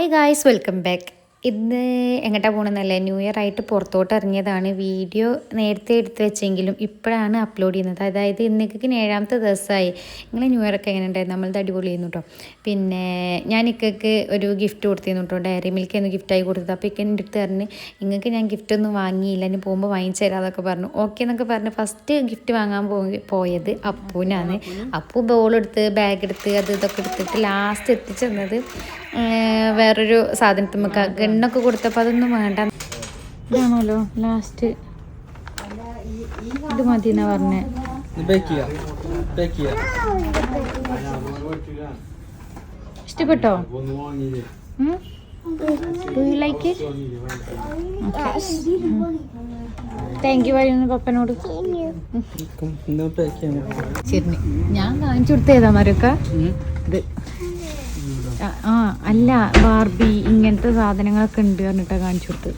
Hi guys welcome back ഇന്ന് എങ്ങോട്ടാ പോകണമെന്നല്ലേ new year ആയിട്ട് പുറത്തോട്ട് ഇറങ്ങിയതാണ് വീഡിയോ നേരത്തെ എടുത്ത് വെച്ചെങ്കിലും ഇപ്പോഴാണ് അപ്ലോഡ് ചെയ്യുന്നത്. അതായത് ഇന്നേക്ക് ഏഴാമത്തെ ദിവസമായി. നിങ്ങൾ ന്യൂ ഇയർ ഒക്കെ എങ്ങനെ ഉണ്ടായിരുന്നു നമ്മളത് അടിപൊളി ചെയ്യുന്നു കേട്ടോ പിന്നെ ഞാൻ ഇക്കക്ക് ഒരു ഗിഫ്റ്റ് കൊടുത്തിരുന്നു കേട്ടോ ഡയറി മിൽക്ക് എന്ന് ഗിഫ്റ്റായി കൊടുത്തത്. അപ്പോൾ ഇക്ക എന്റെ അടുത്ത് പറഞ്ഞ് നിങ്ങൾക്ക് ഞാൻ ഗിഫ്റ്റ് ഒന്നും വാങ്ങിയില്ല. ഇനി പോകുമ്പോൾ വാങ്ങിച്ചു തരാതൊക്കെ പറഞ്ഞു. ഓക്കെ എന്നൊക്കെ പറഞ്ഞ് ഫസ്റ്റ് ഗിഫ്റ്റ് വാങ്ങാൻ പോയി പോയത് അപ്പൂനാണ്. അപ്പു ബോൾ എടുത്ത് ബാഗ് എടുത്ത് അത് ഇതൊക്കെ എടുത്തിട്ട് ലാസ്റ്റ് എത്തിച്ചെന്നത് വേറൊരു സാധനത്തിൽ സാധനത്തുമ്മക്ക് ഗണ്ണൊക്കെ കൊടുത്തപ്പോൾ അതൊന്നും വേണ്ട. ഇതാണല്ലോ ലാസ്റ്റ് ഇത് മതി എന്നാ പറഞ്ഞേ ഇഷ്ടപ്പെട്ടോ? ലൈക്ക് താങ്ക് യു പറയുന്നു പപ്പനോട്. ശരി ഞാൻ കാണിച്ചു കൊടുത്ത മരക്ക. ഇത് അല്ല ബാർബി ഇങ്ങനത്തെ സാധനങ്ങളൊക്കെ ഉണ്ട് പറഞ്ഞിട്ടാ കാണിച്ചു കൊടുത്ത്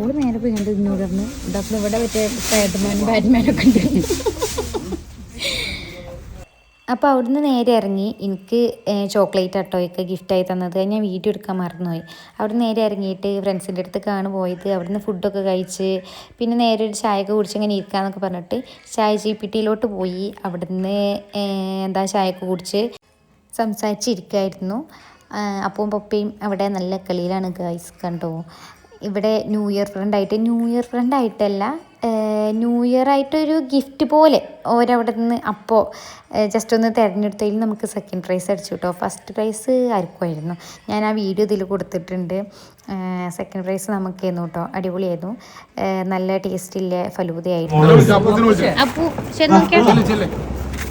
ഓൾ നേരെ പോയി കണ്ടു ഇന്നോട് പറഞ്ഞു. ഇതൊക്കെ ഇവിടെ മറ്റേ ബാറ്റ്മാൻ ബാറ്റ്മാനൊക്കെ ഉണ്ട്. അപ്പോൾ അവിടുന്ന് നേരെ ഇറങ്ങി. എനിക്ക് ചോക്ലേറ്റ് ആട്ടോ ഒക്കെ ഗിഫ്റ്റായി തന്നത്. ഞാൻ വീഡിയോ എടുക്കാൻ മറന്നുപോയി. അവിടുന്ന് നേരെ ഇറങ്ങിയിട്ട് ഫ്രണ്ട്സിന്റെ അടുത്തേക്കാണ് പോയത്. അവിടുന്ന് ഫുഡൊക്കെ കഴിച്ച് പിന്നെ നേരെ ഒരു ചായയൊക്കെ കുടിച്ച് ഇങ്ങനെ ഇരിക്കാന്നൊക്കെ പറഞ്ഞിട്ട് ചായ ചീപ്പിട്ടിയിലോട്ട് പോയി. അവിടുന്ന് എന്താ ചായയൊക്കെ കുടിച്ച് സംസാരിച്ചിരിക്കുമായിരുന്നു അപ്പവും പപ്പയും അവിടെ നല്ല കളിയിലാണ് ഗൈസ് കണ്ടോ. ഇവിടെ ന്യൂ ഇയർ ഫ്രണ്ടായിട്ട് ന്യൂ ഇയർ ഫ്രണ്ടായിട്ടല്ല ന്യൂ ഇയർ ആയിട്ടൊരു ഗിഫ്റ്റ് പോലെ ഓരവിടെ നിന്ന് അപ്പോൾ ജസ്റ്റ് ഒന്ന് തിരഞ്ഞെടുത്തതിൽ നമുക്ക് സെക്കൻഡ് പ്രൈസ് അടിച്ചു കേട്ടോ ഫസ്റ്റ് പ്രൈസ് ആർക്കുമായിരുന്നു? ഞാൻ ആ വീഡിയോ ഇതിൽ കൊടുത്തിട്ടുണ്ട്. സെക്കൻഡ് പ്രൈസ് നമുക്ക് നമുക്കായിരുന്നു കേട്ടോ അടിപൊളിയായിരുന്നു. നല്ല ടേസ്റ്റില്ല ഫലൂതയായിരുന്നു അപ്പോൾ ശരി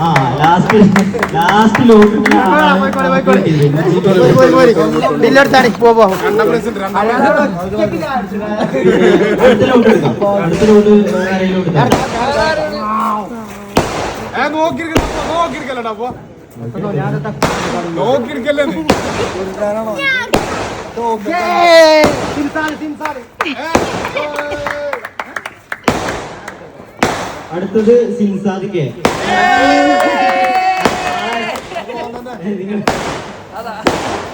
ആ ലാസ്റ്റ് ലാസ്റ്റ് ബില്ലെടുത്താണ് പോ പോ. നോക്കി ലോട്ട് എടുക്കാം. അടുത്തത് സിൻസാദിക്ക്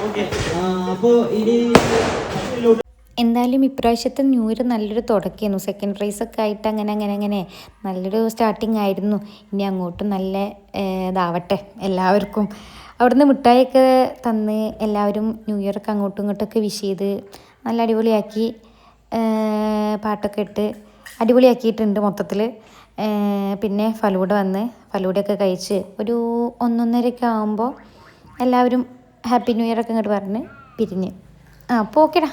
ഓക്കെ അപ്പോ ഇനി എന്തായാലും ഇപ്രാവശ്യത്തെ ന്യൂ ഇയർ നല്ലൊരു തുടക്കമായിരുന്നു സെക്കൻഡ് പ്രൈസ് ഒക്കെ ആയിട്ട് അങ്ങനെ അങ്ങനെ അങ്ങനെ നല്ലൊരു സ്റ്റാർട്ടിങ് ആയിരുന്നു. ഇനി അങ്ങോട്ടും നല്ല ഇതാവട്ടെ എല്ലാവർക്കും. അവിടുന്ന് മിഠായിയൊക്കെ തന്ന് എല്ലാവരും ന്യൂ ഇയറൊക്കെ അങ്ങോട്ടും ഇങ്ങോട്ടൊക്കെ വിഷ് ചെയ്ത് നല്ല അടിപൊളിയാക്കി പാട്ടൊക്കെ ഇട്ട് അടിപൊളിയാക്കിയിട്ടുണ്ട് മൊത്തത്തിൽ പിന്നെ ഫലൂഡ വന്ന് ഫലൂഡയൊക്കെ കഴിച്ച് ഒരു ഒന്നൊന്നരയൊക്കെ ആകുമ്പോൾ എല്ലാവരും ഹാപ്പി ന്യൂ ഇയർ ഒക്കെ ഇങ്ങോട്ട് പറഞ്ഞ് പിരിഞ്ഞ്. ആ അപ്പോൾ ഓക്കെടാ.